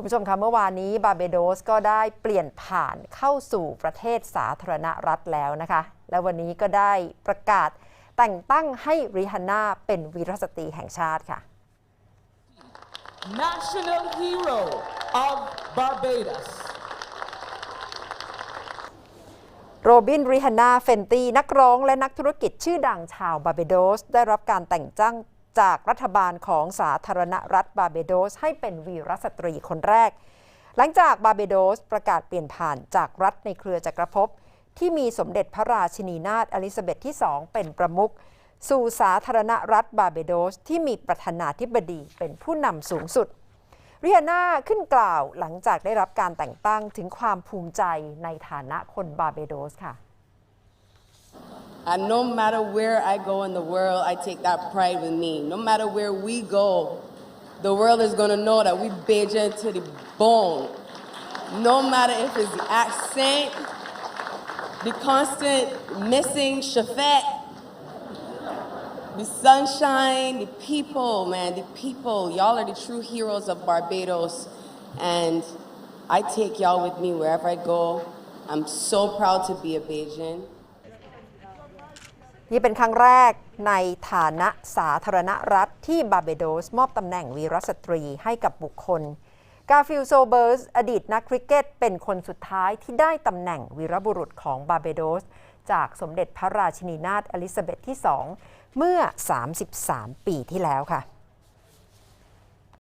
คุณผู้ชมคะเมื่อวานนี้บาร์เบโดสก็ได้เปลี่ยนผ่านเข้าสู่ประเทศสาธารณรัฐแล้วนะคะ และวันนี้ก็ได้ประกาศแต่งตั้งให้ริฮันน่าเป็นวีรสตรีแห่งชาติค่ะ National Hero of Barbados. โรบินริฮันนาเฟนตีนักร้องและนักธุรกิจชื่อดังชาวบาร์เบโดส ได้รับการแต่งตั้ง จากรัฐบาลของสาธารณรัฐบาเบโดส ให้เป็นวีรสตรีคนแรก หลังจากบาเบโดสประกาศเปลี่ยนผ่านจากรัฐในเครือจักรภพที่มีสมเด็จพระราชินีนาถอลิซาเบธที่ 2 เป็นประมุขสู่สาธารณรัฐบาเบโดส ที่มีประธานาธิบดีเป็นผู้นำสูงสุดเริฮาน่าขึ้นกล่าวหลังจากได้รับการแต่งตั้งถึงความภูมิใจในฐานะคนบาเบโดสค่ะ And no matter where I go in the world, I take that pride with me. No matter where we go, the world is gonna know that we Bajan to the bone. No matter if it's the accent, the constant missing shafet, the sunshine, the people, man, the people. Y'all are the true heroes of Barbados. And I take y'all with me wherever I go. I'm so proud to be a Bajan. นี่เป็นครั้งแรกในฐานะสาธารณรัฐที่บาเบโดส มอบตำแหน่งวีรสตรีให้กับบุคคล กาฟิลโซเบิร์ส อดีตนักคริกเก็ต เป็นคนสุดท้ายที่ได้ตำแหน่งวีรบุรุษของบาเบโดส จากสมเด็จพระราชินีนาถอลิซาเบธที่ 2 เมื่อ 33 ปีที่แล้วค่ะ